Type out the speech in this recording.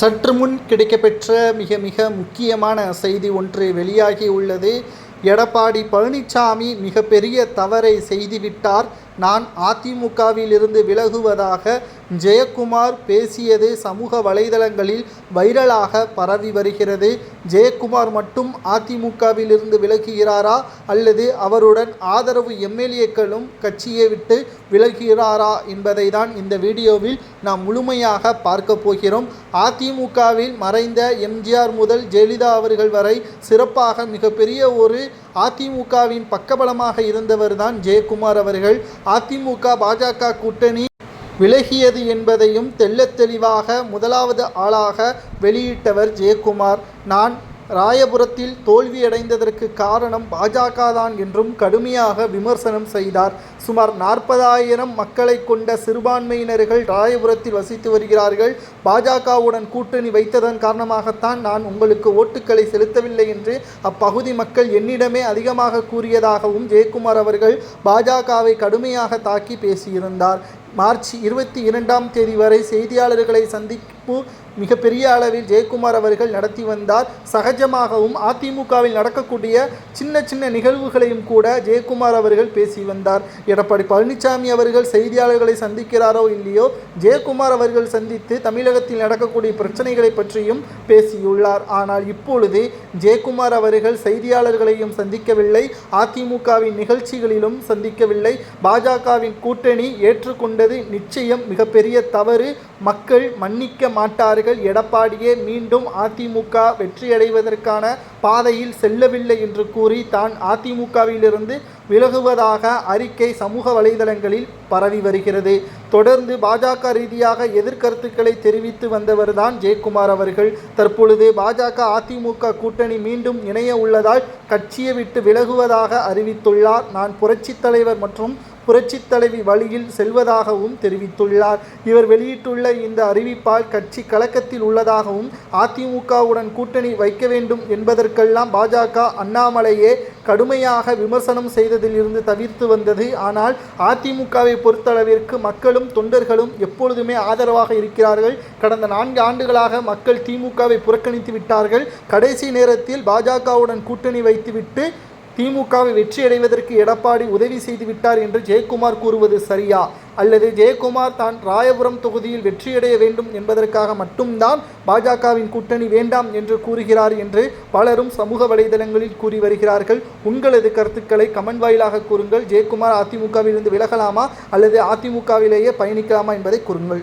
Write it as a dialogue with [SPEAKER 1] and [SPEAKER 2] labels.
[SPEAKER 1] சற்று முன் கிடைக்கப்பெற்ற மிக மிக முக்கியமான செய்தி ஒன்று வெளியாகி உள்ளது. எடப்பாடி பழனிசாமி மிகப்பெரிய தவறை செய்துவிட்டார். நான் அதிமுகவிலிருந்து விலகுவதாக ஜெயக்குமார் பேசியது சமூக வலைதளங்களில் வைரலாக பரவி வருகிறது. ஜெயக்குமார் மட்டும் அதிமுகவிலிருந்து விலகுகிறாரா? அல்லது அவருடன் ஆதரவு எம்எல்ஏக்களும் கட்சியை விட்டு விலகுகிறாரா என்பதை தான் இந்த வீடியோவில் நாம் முழுமையாக பார்க்க போகிறோம். அதிமுகவில் மறைந்த எம்ஜிஆர் முதல் ஜெயலலிதா அவர்கள் வரை சிறப்பாக மிகப்பெரிய ஒரு அதிமுகவின் பக்கபலமாக இருந்தவர் தான் ஜெயக்குமார் அவர்கள். அதிமுக பாஜக கூட்டணி விலகியது என்பதையும் தெள்ளத் தெளிவாக முதலாவது ஆளாக வெளியிட்டவர் ஜெயக்குமார். நான் ராயபுரத்தில் தோல்வியடைந்ததற்கு காரணம் பாஜக தான் என்றும் கடுமையாக விமர்சனம் செய்தார். சுமார் நாற்பதாயிரம் மக்களை கொண்ட சிறுபான்மையினர்கள் ராயபுரத்தில் வசித்து வருகிறார்கள். பாஜகவுடன் கூட்டணி வைத்ததன் காரணமாகத்தான் நான் உங்களுக்கு ஓட்டுக்களை செலுத்தவில்லை என்று அப்பகுதி மக்கள் என்னிடமே அதிகமாக கூறியதாகவும் ஜெயக்குமார் அவர்கள் பாஜகவை கடுமையாக தாக்கி பேசியிருந்தார். மார்ச் இருபத்தி இரண்டாம் தேதி வரை செய்தியாளர்களை சந்திப்பு மிகப்பெரிய அளவில் ஜெயக்குமார் அவர்கள் நடத்தி வந்தார். சகஜமாகவும் அதிமுகவில் நடக்கக்கூடிய சின்ன சின்ன நிகழ்வுகளையும் கூட ஜெயக்குமார் அவர்கள் பேசி வந்தார். எடப்பாடி பழனிசாமி அவர்கள் செய்தியாளர்களை சந்திக்கிறாரோ இல்லையோ ஜெயக்குமார் அவர்கள் சந்தித்து தமிழகத்தில் நடக்கக்கூடிய பிரச்சனைகளை பற்றியும் பேசியுள்ளார். ஆனால் இப்பொழுது ஜெயக்குமார் அவர்கள் செய்தியாளர்களையும் சந்திக்கவில்லை அதிமுகவின் நிகழ்ச்சிகளிலும் சந்திக்கவில்லை. பாஜகவின் கூட்டணி ஏற்றுக்கொண்டது நிச்சயம் மிகப்பெரிய தவறு. மக்கள் மன்னிக்க மாட்டார்கள். எடப்பாடியே மீண்டும் அதிமுக வெற்றியடைவதற்கான பாதையில் செல்லவில்லை என்று கூறி தான் அதிமுகவிலிருந்து விலகுவதாக அறிக்கை சமூக வலைதளங்களில் பரவி வருகிறது. தொடர்ந்து பாஜக ரீதியாக எதிர்கருத்துக்களை தெரிவித்து வந்தவர்தான் ஜெயக்குமார் அவர்கள். தற்பொழுது பாஜக அதிமுக கூட்டணி மீண்டும் இணைய உள்ளதால் கட்சியை விட்டு விலகுவதாக அறிவித்துள்ளார். நான் புரட்சித் தலைவர் மற்றும் புரட்சித் தலைவி வழியில் செல்வதாகவும் தெரிவித்துள்ளார். இவர் வெளியிட்டுள்ள இந்த அறிவிப்பால் கட்சி கலக்கத்தில் உள்ளதாகவும் அதிமுகவுடன் கூட்டணி வைக்க வேண்டும் என்பதற்கு என்பதற்கெல்லாம் பாஜக அண்ணாமலையே கடுமையாக விமர்சனம் செய்ததிலிருந்து தவிர்த்து வந்தது. ஆனால் அதிமுகவை பொறுத்தளவிற்கு மக்களும் தொண்டர்களும் எப்பொழுதுமே ஆதரவாக இருக்கிறார்கள். கடந்த நான்கு ஆண்டுகளாக மக்கள் திமுகவை புறக்கணித்து விட்டார்கள். கடைசி நேரத்தில் பாஜகவுடன் கூட்டணி வைத்துவிட்டு திமுகவை வெற்றியடைவதற்கு எடப்பாடி உதவி செய்து விட்டார் என்று ஜெயக்குமார் கூறுவது சரியா? அல்லது ஜெயக்குமார் தான் ராயபுரம் தொகுதியில் வெற்றியடைய வேண்டும் என்பதற்காக மட்டும்தான் பாஜகவின் கூட்டணி வேண்டாம் என்று கூறுகிறார் என்று பலரும் சமூக வலைதளங்களில் கூறி வருகிறார்கள். உங்களது கருத்துக்களை கமெண்ட் வாயிலாக கூறுங்கள். ஜெயக்குமார் அதிமுகவிலிருந்து விலகலாமா? அல்லது அதிமுகவிலேயே பயணிக்கலாமா என்பதை கூறுங்கள்.